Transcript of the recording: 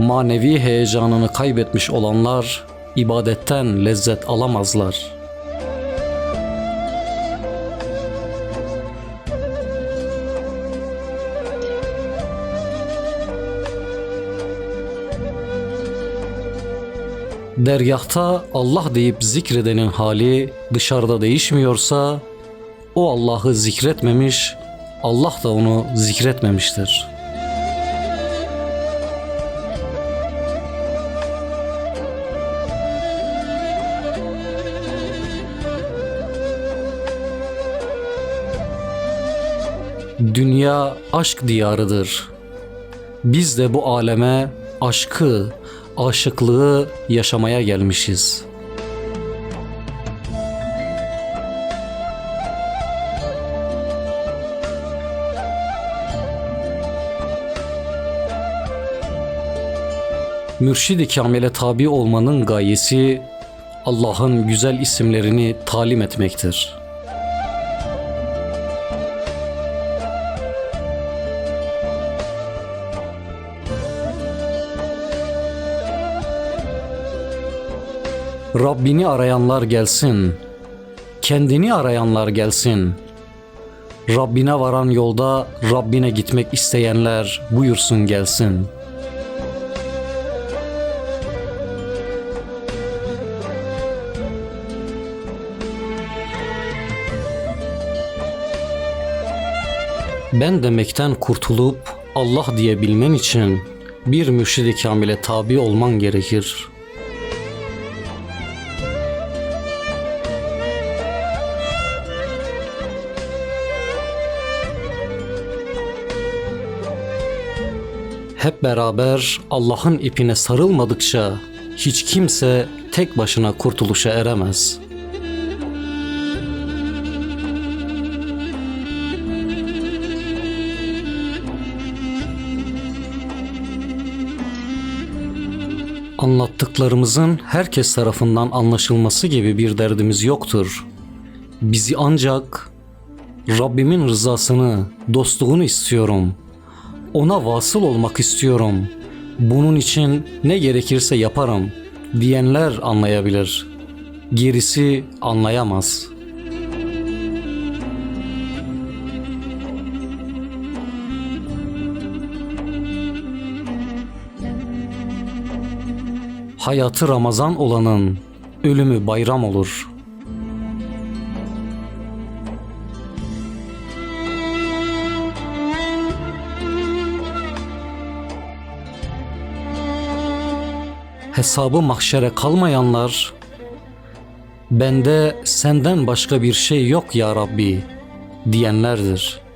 Manevi heyecanını kaybetmiş olanlar ibadetten lezzet alamazlar. Dergahta Allah deyip zikredenin hali dışarıda değişmiyorsa o Allah'ı zikretmemiş, Allah da onu zikretmemiştir. Dünya aşk diyarıdır. Biz de bu aleme aşkı, aşıklığı yaşamaya gelmişiz. Mürşid-i Kamil'e tabi olmanın gayesi Allah'ın güzel isimlerini talim etmektir. Rabbini arayanlar gelsin. Kendini arayanlar gelsin. Rabbine varan yolda Rabbine gitmek isteyenler buyursun gelsin. Ben demekten kurtulup Allah diyebilmen için bir mürşid-i kamile tabi olman gerekir.'' Hep beraber Allah'ın ipine sarılmadıkça hiç kimse tek başına kurtuluşa eremez. Anlattıklarımızın herkes tarafından anlaşılması gibi bir derdimiz yoktur. Bizi ancak Rabbimin rızasını, dostluğunu istiyorum.'' Ona vasıl olmak istiyorum. Bunun için ne gerekirse yaparım diyenler anlayabilir. Gerisi anlayamaz. Hayatı Ramazan olanın ölümü bayram olur.'' Hesabı mahşere kalmayanlar bende senden başka bir şey yok ya Rabbi diyenlerdir.''